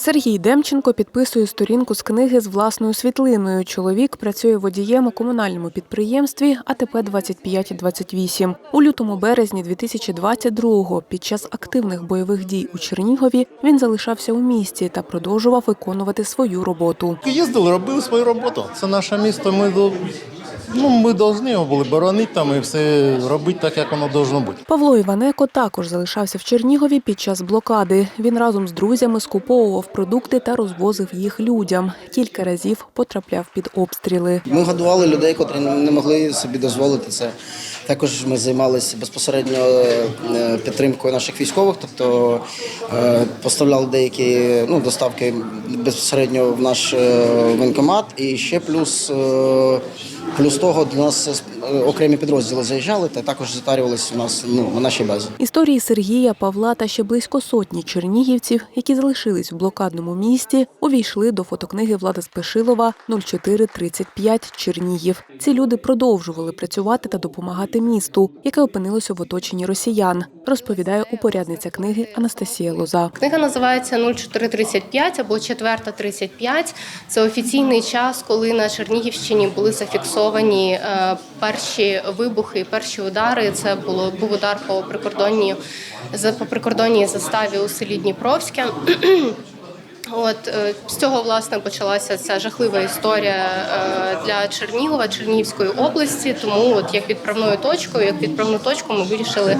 Сергій Демченко підписує сторінку з книги з власною світлиною. Чоловік працює водієм у комунальному підприємстві АТП 2528. У лютому березні 2022-го під час активних бойових дій у Чернігові він залишався у місті та продовжував виконувати свою роботу. Їздили, робили свою роботу. Це наше місто. Ми ну, ми повинні його були боронити там і все робити так, як воно повинно бути. Павло Іванеко також залишався в Чернігові під час блокади. Він разом з друзями скуповував продукти та розвозив їх людям. Кілька разів потрапляв під обстріли. Ми годували людей, котрі не могли собі дозволити це. Також ми займалися безпосередньо е, підтримкою наших військових, тобто е, поставляли деякі ну, доставки безпосередньо в наш е, воєнкомат. І ще плюс, плюс того до нас е, окремі підрозділи заїжджали та також затарювалися у нас ну, на нашій базі. Історії Сергія, Павла та ще близько сотні чернігівців, які залишились в блокадному місті, увійшли до фотокниги Влада Спешилова 0435 Чернігів. Ці люди продовжували працювати та допомагати місту, яке опинилося в оточенні росіян, розповідає упорядниця книги Анастасія Лоза. Книга називається 0435 або 435. Це офіційний час, коли на Чернігівщині були зафіксовані е, перші вибухи, перші удари. Це було був удар по прикордонній по прикордонній заставі у селі Дніпровське. От е, з цього власне почалася ця жахлива історія е, для Чернігова, Чернігівської області. Тому, от як відправною точкою, як відправну точку, ми вирішили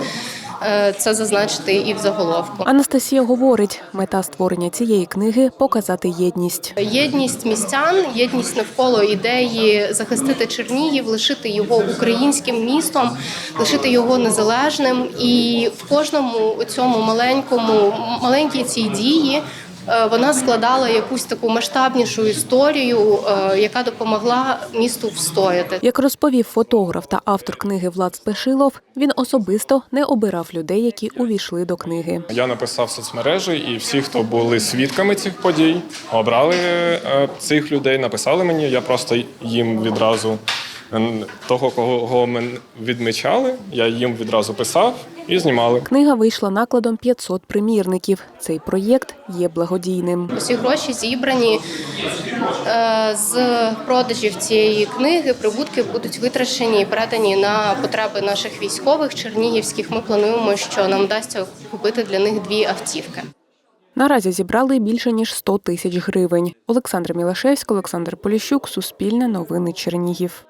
це зазначити і в заголовку. Анастасія говорить, мета створення цієї книги показати єдність. Єдність містян, єдність навколо ідеї захистити Чернігів, лишити його українським містом, лишити його незалежним. І в кожному цьому маленькому маленькій цій дії. Е, Вона складала якусь таку масштабнішу історію, е, яка допомогла місту встояти. Як розповів фотограф та автор книги Влад Спешилов, він особисто не обирав людей, які увійшли до книги. Я написав соцмережі, і всі, хто були свідками цих подій, обрали е, цих людей, написали мені. Я просто їм відразу того, кого ми відмічали, я їм відразу писав і знімали. Книга вийшла накладом 500 примірників. Цей проєкт є благодійним. Усі гроші зібрані е, з продажів цієї книги. Прибутки будуть витрачені і передані на потреби наших військових чернігівських. Ми плануємо, що нам вдасться купити для них дві автівки. Наразі зібрали більше ніж 100 тисяч гривень. Олександр Мілашевський, Олександр Поліщук, Суспільне новини Чернігів.